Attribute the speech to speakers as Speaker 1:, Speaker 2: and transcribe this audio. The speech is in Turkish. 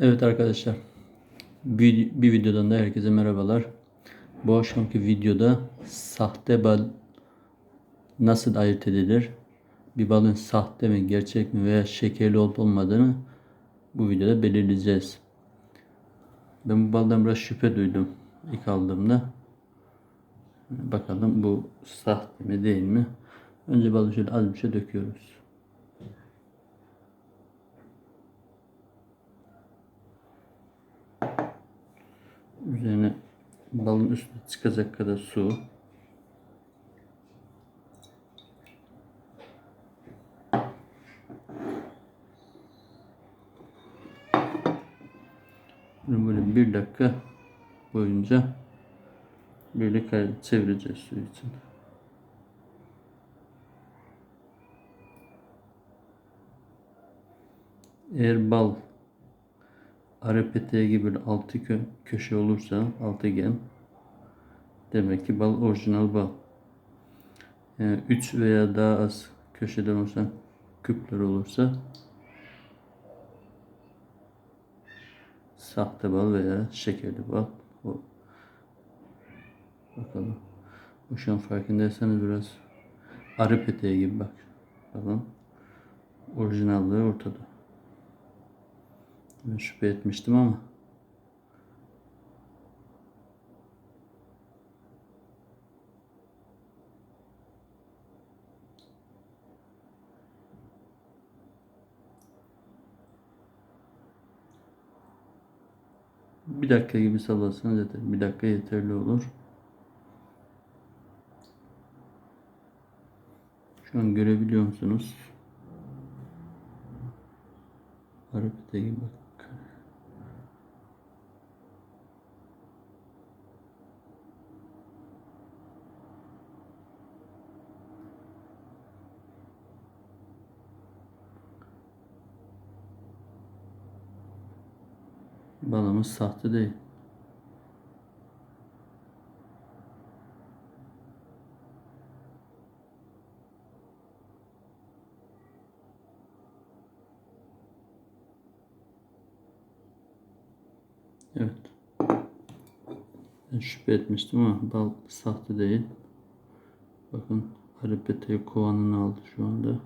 Speaker 1: Evet arkadaşlar. Bir, bir videodan da herkese merhabalar. Bu akşamki videoda sahte bal nasıl ayırt edilir? Bir balın sahte mi, gerçek mi veya şekerli olup olmadığını bu videoda belirleyeceğiz. Ben bu baldan biraz şüphe duydum ilk aldığımda. Bakalım bu sahte mi değil mi? Önce balı şöyle az bir şey döküyoruz. Balın üstüne çıkacak kadar su. Böyle bir dakika boyunca böyle çevireceğiz su için. Eğer bal gibi böyle altı kö- köşe olursa altıgen demek ki bal orijinal bal. Yani 3 veya daha az köşeden oluşan küpler olursa sahte bal veya şekerli bal. O. Bakalım. Bu şu an farkındaysanız biraz arı gibi bak. Falan. Orijinallığı ortada. Ben şüphe etmiştim ama. Bir dakika gibi sallasın zaten bir dakika yeterli olur. Şu an görebiliyor musunuz? Harekete gibi bak. Balımız sahte değil. Evet. Ben şüphe etmiştim ama bal sahte değil. Bakın arı peteği kovanını aldı şu anda.